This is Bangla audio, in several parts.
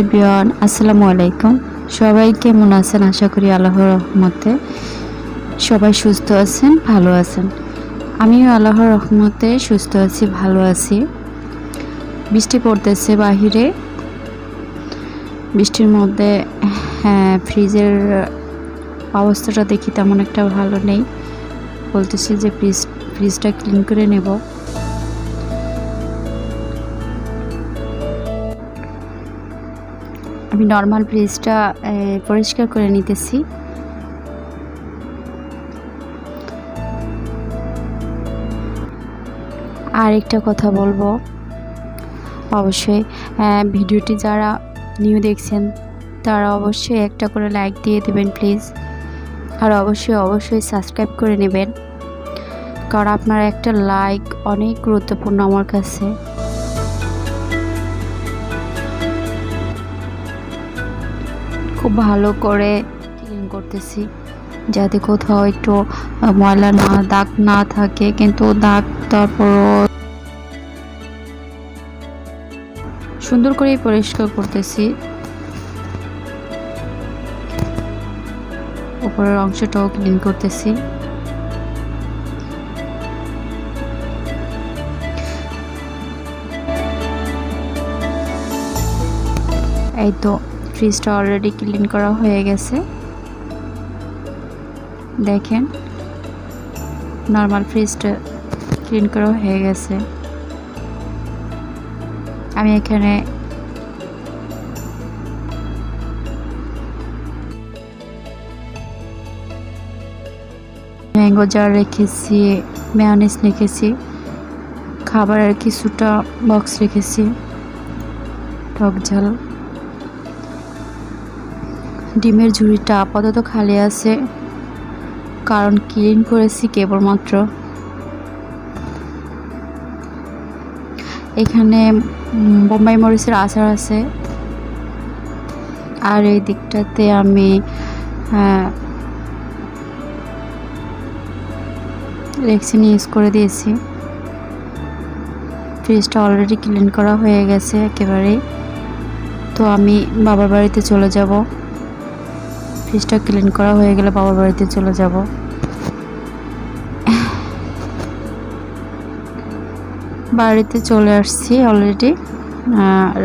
এভরিওয়ান, আসসালামু আলাইকুম। সবাই কেমন আছেন? আশা করি আল্লাহর রহমতে সবাই সুস্থ আছেন, ভালো আছেন। আমিও আল্লাহর রহমতে সুস্থ আছি, ভালো আছি। বৃষ্টি পড়তেছে বাহিরে। বৃষ্টির মধ্যে হ্যাঁ ফ্রিজের অবস্থাটা দেখি তেমন একটা ভালো নেই। বলতেছি যে ফ্রিজ, ফ্রিজটা ক্লিন করে নেব। আমি নর্মাল ফ্রিজটা পরিষ্কার করে নিতেছি। আর একটা কথা বলব। অবশ্যই ভিডিওটি যারা নিউ দেখছেন, তারা অবশ্যই একটা করে লাইক দিয়ে দেবেন প্লিজ আর অবশ্যই অবশ্যই সাবস্ক্রাইব করে নেবেন। কারণ আপনার একটা লাইক অনেক গুরুত্বপূর্ণ আমার কাছে। খুব ভালো করে ক্লিন করতেছি। যাতে কোথাও একটু ময়লা না, দাগ না থাকে, কিন্তু দাগ তারপরও সুন্দর করেই পরিষ্কার করতেছি। উপরের অংশটাও ক্লিন করতেছি। এই তো ফ্রিজটা অলরেডি ক্লিন করা হয়ে গেছে। দেখেন নর্মাল ফ্রিজটা ক্লিন করা হয়ে গেছে। আমি এখানে ম্যাঙ্গো জার রেখেছি মেয়নিস রেখেছি খাবারের কিছুটা বক্স রেখেছি, টক ঝাল। ডিমের ঝুড়িটা আপাতত খালি আছে কারণ ক্লিন করেছি কেবলমাত্র। এখানে বোম্বাই মরিচের আচার আছে। আর এই দিকটাতে আমি হ্যাঁ, রেক্সিন ইউজ করে দিয়েছি। ফ্রিজটা অলরেডি ক্লিন করা হয়ে গেছে একেবারেই। তো আমি বাবার বাড়িতে চলে যাব। ফ্রিজটা ক্লিন করা হয়ে গেলে বাবার বাড়িতে চলে যাব। বাড়িতে চলে আসছি অলরেডি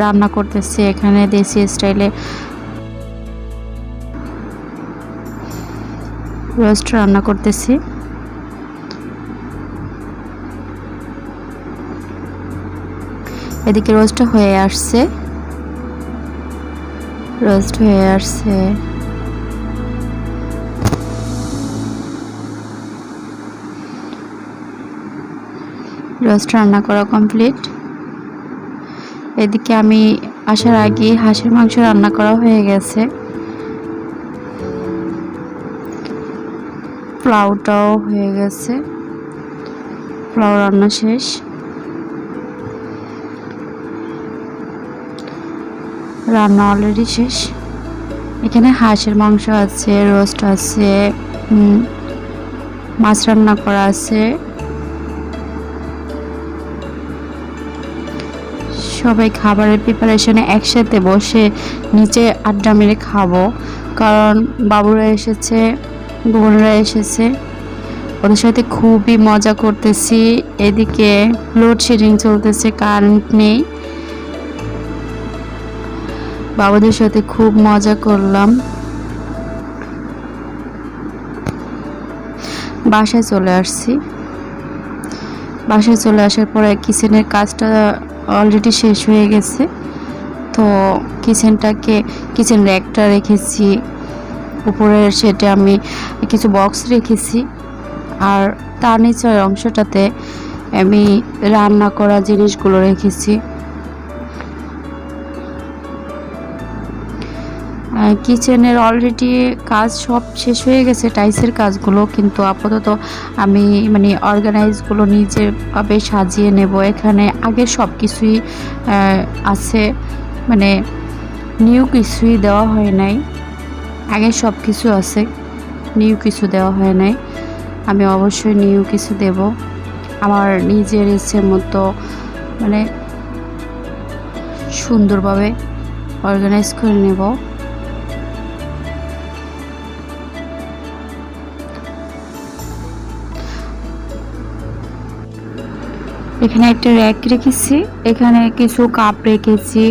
রান্না করতেছি এখানে দেশি স্টাইলে। রোস্ট রান্না করতেছি। এদিকে রোস্ট হয়ে আসছে। রোস্ট হয়ে আসছে। রোস্ট রান্না করা কমপ্লিট। এদিকে আমি আসার আগে হাঁসের মাংস রান্না করা হয়ে গেছে। পোলাওটাও হয়ে গেছে। পোলাও রান্না শেষ। রান্না অলরেডি শেষ। এখানে হাঁসের মাংস আছে, রোস্ট আছে মাছ রান্না করা আছে। সবাই খাবারের প্রিপারেশনে একসাথে বসে নিচে আড্ডা মেরে খাব। কারণ বাবুরা এসেছে, বোনরা এসেছে। ওদের সাথে খুবই মজা করতেছি। এদিকে লোডশেডিং চলতেছে কারেন্ট নেই। বাবুদের সাথে খুব মজা করলাম। বাসায় চলে আসছি। বাসায় চলে আসার পরে কিচেনের কাজটা অলরেডি শেষ হয়ে গেছে। তো কিচেনটাকে, কিচেন র্যাকটা রেখেছি। উপরের সেটে আমি কিছু বক্স রেখেছি। আর তার নিচের অংশটাতে আমি রান্না করা জিনিসগুলো রেখেছি। কিচেনের অলরেডি কাজ সব শেষ হয়ে গেছে টাইসের কাজগুলো। কিন্তু আপাতত আমি মানে অর্গানাইজগুলো নিজেভাবে সাজিয়ে নেব। এখানে আগে সব কিছুই আছে। মানে নিউ কিছুই দেওয়া হয় নাই। আগে সব কিছু আছে। নিউ কিছু দেওয়া হয় নাই। আমি অবশ্যই নিউ কিছু দেব। আমার নিজের ইচ্ছে মতো মানে সুন্দরভাবে অর্গানাইজ করে নেব। এখানে একটা র্যাক রেখেছি। এখানে কিছু কাপ রেখেছি,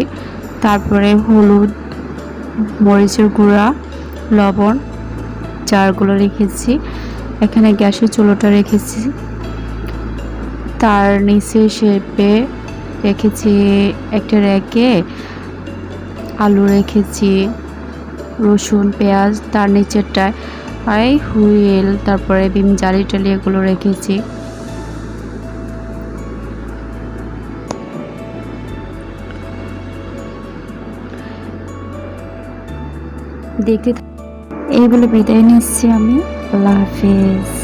তারপরে হলুদ, মরিচের গুঁড়া, লবণ চারগুলো রেখেছি। এখানে গ্যাসের চুলোটা রেখেছি। তার নিচে শেপে রেখেছি একটা র্যাকে আলু রেখেছি, রসুন, পেঁয়াজ, তার নিচেরটায় হুইল, তারপরে বিম জালি টালি এগুলো রেখেছি। দেখতে এই বলে বিদায় নিচ্ছি আমি। আল্লাহ হাফিজ।